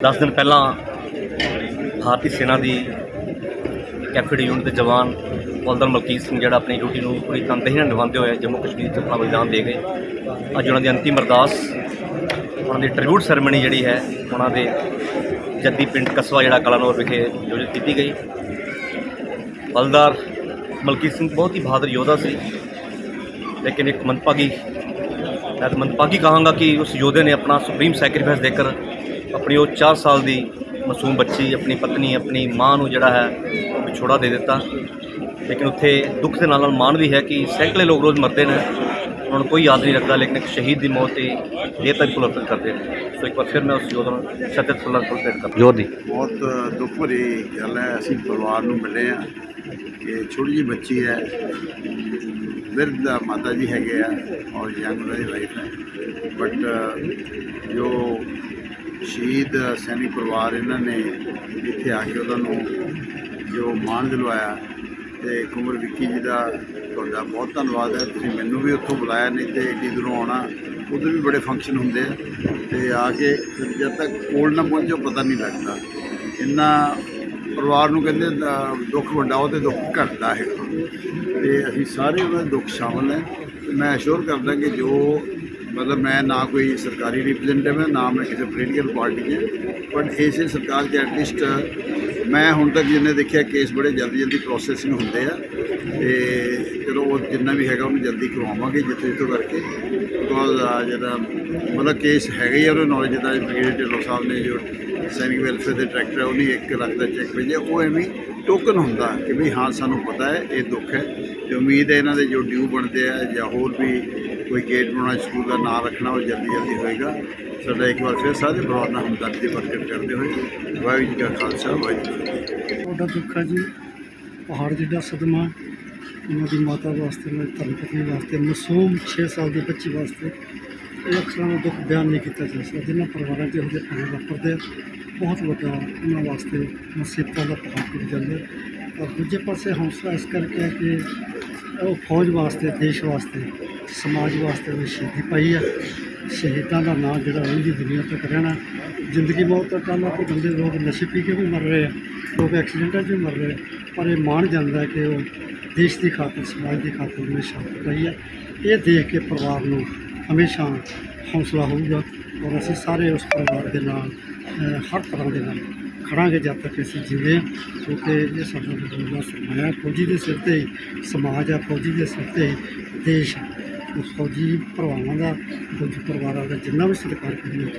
10 ਦਿਨ ਪਹਿਲਾਂ ਭਾਰਤੀ ਸੈਨਾ ਦੀ ਕੈਫੇਡ ਯੂਨਿਟ ਦੇ ਜਵਾਨ ਬਲਦਰ ਮਲਕੀਤ ਸਿੰਘ ਜਿਹੜਾ ਆਪਣੀ ਡਿਊਟੀ ਨੂੰ ਪੂਰੀ ਤਨਦੇਹੀ ਨਾਲ ਨਿਭਾਉਂਦੇ ਹੋਏ ਜੰਮੂ ਕਸ਼ਮੀਰ 'ਚ ਆਪਣਾ ਬਲੀਦਾਨ ਦੇ ਗਏ। ਅੱਜ ਉਹਨਾਂ ਦੀ ਅੰਤਿਮ ਅਰਦਾਸ, ਉਹਨਾਂ ਦੀ ਟ੍ਰਿਬਿਊਟ ਸੈਰੇਮਨੀ ਜਿਹੜੀ ਹੈ, ਉਹਨਾਂ ਦੇ ਜੱਦੀ ਪਿੰਡ ਕਸਬਾ ਜਿਹੜਾ ਕਲਾਨੌਰ ਵਿਖੇ ਆਯੋਜਿਤ ਕੀਤੀ ਗਈ। ਬਲਦਾਰ ਮਲਕੀਤ ਸਿੰਘ ਬਹੁਤ ਹੀ ਬਹਾਦਰ ਯੋਧਾ ਸੀ, ਲੇਕਿਨ ਇੱਕ ਮੰਦਭਾਗੀ, ਮੈਂ ਤਾਂ ਮੰਦਭਾਗੀ ਕਹਾਂਗਾ ਕਿ ਉਸ ਯੋਧੇ ਨੇ ਆਪਣਾ ਸੁਪਰੀਮ ਸੈਕਰੀਫਾਈਸ ਦੇकर ਆਪਣੀ ਉਹ 4 ਸਾਲ ਦੀ ਮਾਸੂਮ ਬੱਚੀ ਆਪਣੀ ਪਤਨੀ ਆਪਣੀ ਮਾਂ ਨੂੰ ਜਿਹੜਾ ਹੈ ਵਿਛੋੜਾ ਦੇ ਦਿੱਤਾ। ਲੇਕਿਨ ਉੱਥੇ ਦੁੱਖ ਦੇ ਨਾਲ ਨਾਲ ਮਾਣ ਵੀ ਹੈ ਕਿ ਸੈਂਕੜੇ ਲੋਕ ਰੋਜ਼ ਮਰਦੇ ਨੇ। ਉਹਨਾਂ ਨੂੰ ਕੋਈ ਯਾਦ ਨਹੀਂ ਰੱਖਦਾ ਲੇਕਿਨ ਇੱਕ ਸ਼ਹੀਦ ਦੀ ਮੌਤ ਤੇ ਦੇਰ ਤੱਕ ਪੁਲਰਪਨ ਕਰਦੇ ਨੇ। ਸੋ ਇੱਕ ਵਾਰ ਫਿਰ ਮੈਂ ਉਸ ਯੋਧਾ ਨੂੰ ਸ਼ਤਿਤ ਪੁਲਰਪਨ ਕਰਦਾ ਯੋਧ। ਦੀ ਬਹੁਤ ਦੁੱਖ ਭਰੀ ਗੱਲ ਹੈ। ਅਸੀਂ ਪਰਿਵਾਰ ਨੂੰ ਮਿਲੇ ਆ ਕਿ ਛੋਟੀ ਜਿਹੀ ਬੱਚੀ ਹੈ। ਬਿਰਧ ਦਾ ਮਾਤਾ ਜੀ ਹੈਗੇ ਆ ਔਰ ਯੰਗ ਵਾਈਫ ਹੈ। ਬਟ ਜੋ ਸ਼ਹੀਦ ਸੈਨੀ ਪਰਿਵਾਰ ਇਹਨਾਂ ਨੇ ਇੱਥੇ ਆ ਕੇ ਉਹਨਾਂ ਨੂੰ ਜੋ ਮਾਣ ਦਿਲਵਾਇਆ ਤੇ ਕੁਮਰ ਵਿੱਕੀ ਜੀ ਦਾ ਤੁਹਾਡਾ ਬਹੁਤ ਧੰਨਵਾਦ ਹੈ। ਤੁਸੀਂ ਮੈਨੂੰ ਵੀ ਉੱਥੋਂ ਬੁਲਾਇਆ, ਨਹੀਂ ਤੇ ਏਡੀ ਦੂਰੋਂ ਆਉਣਾ, ਉਧਰ ਵੀ ਬੜੇ ਫੰਕਸ਼ਨ ਹੁੰਦੇ ਆ ਤੇ ਆ ਕੇ ਜਦ ਤੱਕ ਕੋਲ ਨਾ ਪਹੁੰਚੋ ਪਤਾ ਨਹੀਂ ਲੱਗਦਾ। ਇੰਨਾ ਪਰਿਵਾਰ ਨੂੰ ਕਹਿੰਦੇ ਦੁੱਖ ਵੰਡਾਓ ਤੇ ਦੁੱਖ ਘਟਦਾ ਹੈ ਤੇ ਅਸੀਂ ਸਾਰੇ ਉਹਨਾਂ ਦੇ ਦੁੱਖ ਸ਼ਾਮਲ ਹੈ। ਤੇ ਮੈਂ ਅਸ਼ੋਰ ਕਰਦਾ ਕਿ ਜੋ ਮਤਲਬ ਮੈਂ ਨਾ ਕੋਈ ਸਰਕਾਰੀ ਰਿਪਰੈਜ਼ੈਂਟੇਟਿਵ ਹਾਂ, ਨਾ ਮੈਂ ਕਿਸੇ ਪੋਲੀਟੀਕਲ ਪਾਰਟੀ ਹੈ। ਬਟ ਇਸੇ ਸਰਕਾਰ 'ਚ ਐਟਲੀਸਟ ਮੈਂ ਹੁਣ ਤੱਕ ਜਿੰਨੇ ਦੇਖਿਆ ਕੇਸ ਬੜੇ ਜਲਦੀ ਜਲਦੀ ਪ੍ਰੋਸੈਸਿੰਗ ਹੁੰਦੇ ਆ। ਤੇ ਚਲੋ ਉਹ ਜਿੰਨਾ ਵੀ ਹੈਗਾ, ਉਹਨੂੰ ਜਲਦੀ ਕਰਵਾਵਾਂਗੇ ਜਿੱਥੇ ਜਿੱਥੋਂ ਕਰਕੇ। ਬਿਕੋਜ਼ ਜਿਹੜਾ ਮਤਲਬ ਕੇਸ ਹੈਗਾ ਹੀ ਆ ਉਹਨੂੰ ਨੌਲੇਜ ਦਾ ਬ੍ਰਿਗੇਡ ਢਿੱਲੋਂ ਸਾਹਿਬ ਨੇ ਜੋ ਸੈਨਿਕ ਵੈਲਫੇਅਰ ਦੇ ਡਾਇਰੈਕਟਰ ਹੈ ਉਹਨੇ 1 ਲੱਖ ਦਾ ਚੈੱਕ ਭੇਜਿਆ। ਉਹ ਐਵੇਂ ਟੋਕਨ ਹੁੰਦਾ ਕਿ ਵੀ ਹਾਂ, ਸਾਨੂੰ ਪਤਾ ਹੈ, ਇਹ ਦੁੱਖ ਹੈ। ਤੇ ਉਮੀਦ ਹੈ ਇਹਨਾਂ ਦੇ ਜੋ ਡਿਊ ਬਣਦੇ ਆ ਜਾਂ ਹੋਰ ਵੀ ਕੋਈ ਗੇਟ ਬਣਾਉਣਾ ਸਕੂਲ ਦਾ ਨਾਮ ਰੱਖਣਾ ਉਹ ਜਲਦੀ ਜਲਦੀ ਹੋਏਗਾ। ਸਾਡਾ ਇੱਕ ਵਾਰ ਫਿਰ ਸਾਰੇ ਪਰਿਵਾਰ ਨਾਲ ਹਮਦਰਦੀ ਪ੍ਰਗਟ ਕਰਦੇ ਹੋਏ ਵਾਹਿਗੁਰੂ ਜੀ ਕਾ ਖਾਲਸਾ ਵਾਹਿਗੁਰੂ ਤੁਹਾਡਾ ਦੁੱਖ ਹੈ ਜੀ ਪਹਾੜ ਜਿੱਡਾ ਸਦਮਾ ਉਹਨਾਂ ਦੀ ਮਾਤਾ ਵਾਸਤੇ ਉਹਨਾਂ ਦੀ ਧਰਮ ਪਤਨੀ ਵਾਸਤੇ ਮਾਸੂਮ 6 ਸਾਲ ਦੇ ਬੱਚੀ ਵਾਸਤੇ ਇਹ ਅਕਸਰਾਂ ਦਾ ਦੁੱਖ ਬਿਆਨ ਨਹੀਂ ਕੀਤਾ ਜਾ ਸਕਦਾ। ਜਿਨ੍ਹਾਂ ਪਰਿਵਾਰਾਂ 'ਚ ਇਹੋ ਜਿਹੇ ਭਾਣੇ ਵਾਪਰਦੇ ਆ, ਬਹੁਤ ਵੱਡਾ ਉਹਨਾਂ ਵਾਸਤੇ ਮੁਸੀਬਤਾਂ ਦਾ ਪਹਾੜ ਟੁੱਟ ਜਾਂਦੇ ਔਰ ਦੂਜੇ ਪਾਸੇ ਹੌਸਲਾ ਇਸ ਕਰਕੇ ਹੈ ਕਿ ਉਹ ਫੌਜ ਵਾਸਤੇ ਦੇਸ਼ ਵਾਸਤੇ ਸਮਾਜ ਵਾਸਤੇ ਉਹਨੇ ਸ਼ਹੀਦੀ ਪਾਈ ਹੈ ਸ਼ਹੀਦਾਂ ਦਾ ਨਾਂ ਜਿਹੜਾ ਉਹਦੀ ਦੁਨੀਆ ਤੱਕ ਰਹਿਣਾ। ਜ਼ਿੰਦਗੀ ਮੌਤ ਦਾ ਕੰਮ ਆ ਕੋਈ ਬੰਦੇ ਲੋਕ ਨਸ਼ੇ ਪੀ ਕੇ ਵੀ ਮਰ ਰਹੇ ਆ। ਲੋਕ ਐਕਸੀਡੈਂਟਾਂ 'ਚ ਵੀ ਮਰ ਰਹੇ ਆ। ਪਰ ਇਹ ਮਾਣ ਜਾਂਦਾ ਕਿ ਉਹ ਦੇਸ਼ ਦੀ ਖਾਤਰ, ਸਮਾਜ ਦੀ ਖਾਤਰ ਉਹਨੇ ਸ਼ਹਾਦਤ ਪਾਈ ਹੈ ਇਹ ਦੇਖ ਕੇ ਪਰਿਵਾਰ ਨੂੰ ਹਮੇਸ਼ਾ ਹੌਸਲਾ ਹੋਊਗਾ ਔਰ ਅਸੀਂ ਸਾਰੇ ਉਸ ਪਰਿਵਾਰ ਦੇ ਨਾਲ ਹਰ ਤਰ੍ਹਾਂ ਦੇ ਨਾਲ ਖੜਾਂਗੇ ਜਦ ਤੱਕ ਅਸੀਂ ਜਿਵੇਂ ਕਿਉਂਕਿ ਇਹ ਸਾਡਾ ਬਦਲਦਾ ਸਰਮਾਇਆ ਫੌਜੀ ਦੇ ਸਿਰ ਤੇ ਹੀ ਸਮਾਜ ਆ। ਫੌਜੀ ਦੇ ਸਿਰ ਤੇ ਹੀ ਦੇਸ਼ ਹੈ ਉਸ ਫੌਜੀ ਭਰਾਵਾਂ ਦਾ ਫੌਜੀ ਪਰਿਵਾਰਾਂ ਦਾ ਜਿੰਨਾ ਵੀ ਸਤਿਕਾਰ ਕਰੀਏ